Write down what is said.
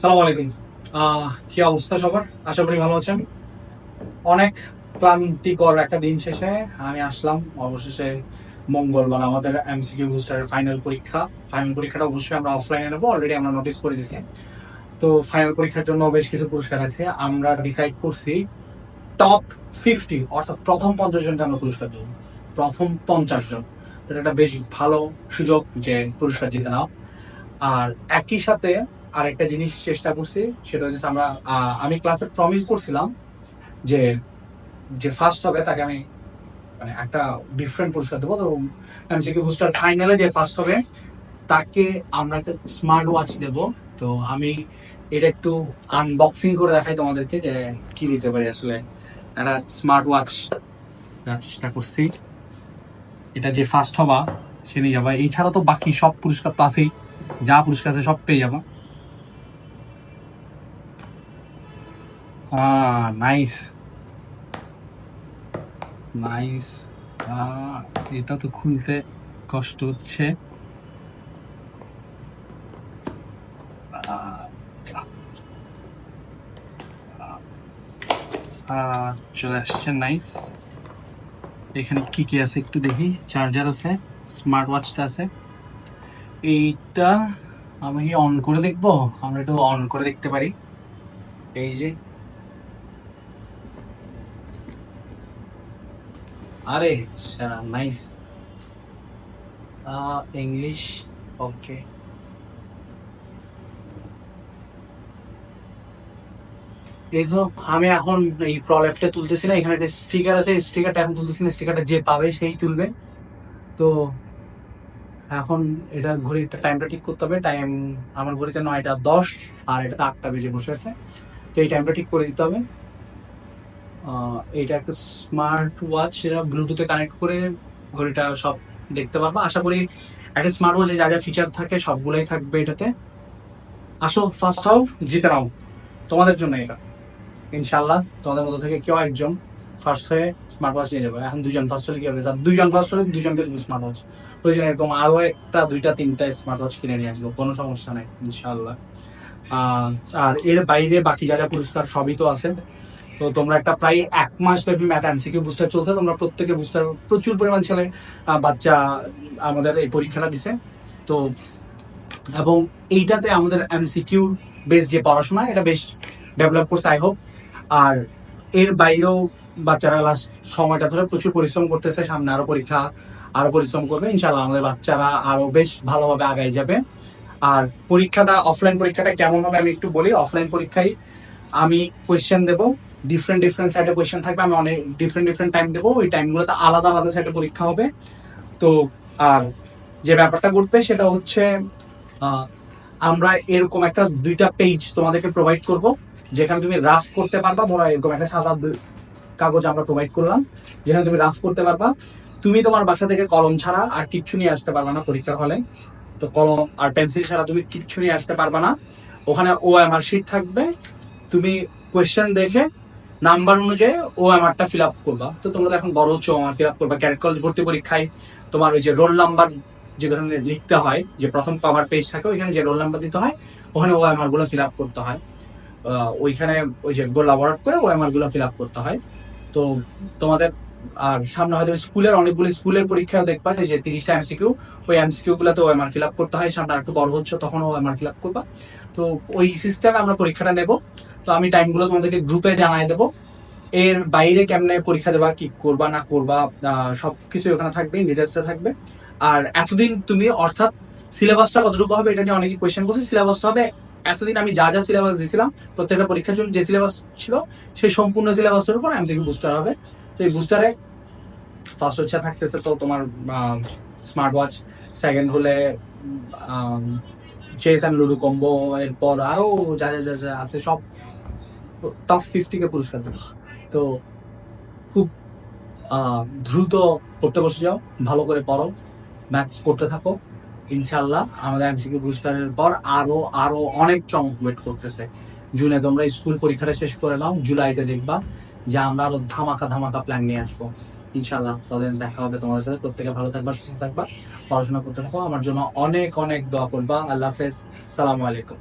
সালাম আলাইকুম। কি অবস্থা সবার? আশা করি ভালো আছেন। অনেক ক্লান্তিকর একটা দিন শেষে আমি আসলাম। অবশেষে মঙ্গলবার আমাদের এমসিকিউ বুস্টারের ফাইনাল পরীক্ষা। ফাইনাল পরীক্ষাটা অবশ্যই আমরা অফলাইনে নেব। অলরেডি আমরা নোটিস করে দিয়েছি। তো ফাইনাল পরীক্ষার জন্য বেশ কিছু পুরস্কার আছে। আমরা ডিসাইড করছি টপ ফিফটি অর্থাৎ প্রথম পঞ্চাশ জনকে আমরা পুরস্কার দেবো। প্রথম পঞ্চাশ জন। এটা একটা বেশ ভালো সুযোগ যে পুরস্কার জিতে নাও। আর একই সাথে আরেকটা জিনিস চেষ্টা করছি, সেটা হচ্ছে আমরা আমি ক্লাসে প্রমিস করছিলাম যে যে ফার্স্ট হবে তাকে আমি মানে একটা ডিফারেন্ট পুরস্কার দেবো। তো এমসিকিউ বুস্টার ফাইনালে যে ফার্স্ট হবে, তাকে আমরা একটা স্মার্ট ওয়াচ দেব। তো আমি এটা একটু আনবক্সিং করে দেখাই তোমাদেরকে যে কি দিতে পারি আসলে। একটা স্মার্ট ওয়াচ চেষ্টা করছি। এটা যে ফার্স্ট হবা, সে নিয়ে যাবা। এছাড়া তো বাকি সব পুরস্কার তো আছেই। যা পুরস্কার আছে সব পেয়ে যাব। আহ নাইস নাইস এটা তো খুলতে কষ্ট হচ্ছে। চলে আসছে নাইস এখানে কি কি আছে একটু দেখি। চার্জার আছে স্মার্ট ওয়াচটা আছে। এইটা আমি অন করে দেখব? আমরা একটু অন করে দেখতে পারি। এই যে আরে সেরা নাইস ইংলিশ ওকে এই তো, আমি এখন এই প্রলেপটা তুলতেছি না, এখানে একটা স্টিকার আছে স্টিকারটা এখন তুলতেছি না স্টিকারটা যে পাবে সেই তুলবে। তো, এখন এটা ঘড়িটা টাইমটা ঠিক করতে হবে টাইম আমার ঘড়িতে নয়টা দশ, আর এটাতে আটটা বেজে বসে আছে। তো এই টাইমটা ঠিক করে দিতে হবে। এটা একটা স্মার্ট ওয়াচ সেটা ব্লুটুথে কানেক্ট করে ঘড়িটা সব দেখতে পারবা। আশা করি একটা স্মার্ট ওয়াচে যা যা ফিচার থাকে সবগুলোই থাকবে এটাতে। আসো ফার্স্ট হও, জিতে নাও। তোমাদের জন্য এটা। ইনশাল্লাহ তোমাদের মধ্যে থেকে কেউ একজন ফার্স্ট হয়ে স্মার্ট ওয়াচ নিয়ে যাবে। এখন দুজন ফার্স্ট হলে কি হবে? দুজন ফার্স্ট হলে দুজনকে দেবে স্মার্ট ওয়াচ প্রয়োজন এরকম আরও একটা, দুইটা, তিনটা স্মার্ট ওয়াচ কিনে নিয়ে আসব। কোনো সমস্যা নাই ইনশাল্লাহ আর এর বাইরে বাকি যা যা পুরস্কার সবই তো আছে। তো তোমরা একটা প্রায় এক মাস ব্যাপী ম্যাথ এমসিকিউ বুস্টার চলছে। তোমরা প্রত্যেকে বুস্টার প্রচুর পরিমাণ ছেলে বাচ্চা আমাদের এই পরীক্ষাটা দিছে। তো, এবং এইটাতে আমাদের এমসিকিউ বেস যে পড়াশোনা, এটা বেশ ডেভেলপ করছে আই হোপ আর এর বাইরেও বাচ্চারা লাস্ট সময়টা ধরে প্রচুর পরিশ্রম করতেছে, সামনে আরও পরীক্ষা, আরও পরিশ্রম করবে। ইনশাল্লাহ আমাদের বাচ্চারা আরও বেশ ভালোভাবে আগাই যাবে। আর পরীক্ষাটা অফলাইন পরীক্ষাটা কেমন হবে আমি একটু বলি অফলাইন পরীক্ষায় আমি কোয়েশ্চেন দেবো। ডিফারেন্ট ডিফারেন্ট সাইডে কোয়েশ্চেন থাকবে। আমি অনেক ডিফারেন্ট ডিফারেন্ট টাইম দেবো। ওই টাইমগুলোতে আলাদা আলাদা সাইডে পরীক্ষা হবে। তো, আর যে ব্যাপারটা ঘটবে সেটা হচ্ছে আমরা এরকম একটা দুইটা পেজ তোমাদেরকে প্রোভাইড করব, যেখানে তুমি রাফ করতে পারবা। ধরো এরকম একটা সাদা কাগজ আমরা প্রোভাইড করলাম, যেখানে তুমি রাফ করতে পারবা। তুমি তোমার বাসা থেকে কলম ছাড়া আর কিচ্ছু নিয়ে আসতে পারবা না পরীক্ষার হলে। তো কলম আর পেন্সিল ছাড়া তুমি কিচ্ছু নিয়ে আসতে পারবা না। ওখানে ও এমআর শিট থাকবে। তুমি কোয়েশ্চেন দেখে নাম্বার অনুযায়ী ও এমআরটা ফিল আপ করবা। তো তোমরা তো এখন বড় হচ্ছে ও ফিল আপ করবা। ক্যারেক্ট কলেজ ভর্তি পরীক্ষায় তোমার ওই যে রোল নাম্বার যেখানে লিখতে হয়, যে প্রথম কভার পেজ থাকে, ওইখানে যে রোল নাম্বার দিতে হয়, ওখানে ও এমআরগুলো ফিল আপ করতে হয়। ওইখানে ওই যে গোল অ্যাওয়ার্ড করে ও এমআরগুলো ফিল আপ করতে হয়। তো তোমাদের, আর সামনে হয়তো স্কুলের অনেকগুলো স্কুলের পরীক্ষা দেখবা, যে তিরিশটা এমসিকিউ ওই এমসিকিউ গুলোতে ও এমআর ফিল আপ করতে হয়। সামনে আর একটু বড় হচ্ছে তখন ও এমআর ফিল আপ করবা। তো ওই সিস্টেমে আমরা পরীক্ষাটা নেব। তো আমি টাইমগুলো তোমাদেরকে গ্রুপে জানাই দেবো। এর বাইরে কেমনে পরীক্ষা দেবা কি করবা না করবা আহ, সবকিছু ওখানে থাকবে ডিটেলসে থাকবে। আর এতদিন তুমি অর্থাৎ সিলেবাসটা কতটুকু হবে এটা নিয়ে অনেকে কোয়েশ্চেন করছে। সিলেবাসটা হবে এতদিন আমি যা যা সিলেবাস দিয়েছিলাম প্রত্যেকটা পরীক্ষার জন্য যে সিলেবাস ছিল সেই সম্পূর্ণ সিলেবাসটার উপর এমসিকিউ বুস্টার হবে। তো এই বুস্টারে ফার্স্ট হচ্ছে থাকতেছে তো তোমার স্মার্ট ওয়াচ সেকেন্ড হলে চেস অ্যান্ড লুডো কম্বো এরপর আরও যা যা যা যা আছে সব টপ ফিফটি কে পুরস্কার দেবে। তো খুব দ্রুত পড়তে বসে যাও, ভালো করে পড়ো ম্যাথস করতে থাকো। ইনশাল্লাহ আমাদের এমসিকিউ পুরস্কারের পর আরও আরও অনেক চমক ওয়েট করতেছে। জুনে তোমরা স্কুল পরীক্ষাটা শেষ করে নাও, জুলাইতে দেখবা যে আমরা আরও ধামাকা ধামাকা প্ল্যান নিয়ে আসব। ইনশাল্লাহ তাদের দেখা হবে তোমাদের সাথে। প্রত্যেকে ভালো থাকবা, সুস্থ থাকবা, পড়াশোনা করতে থাকো। আমার জন্য অনেক অনেক দোয়া করবা। আল্লাহ হাফেজ। সালামু আলাইকুম।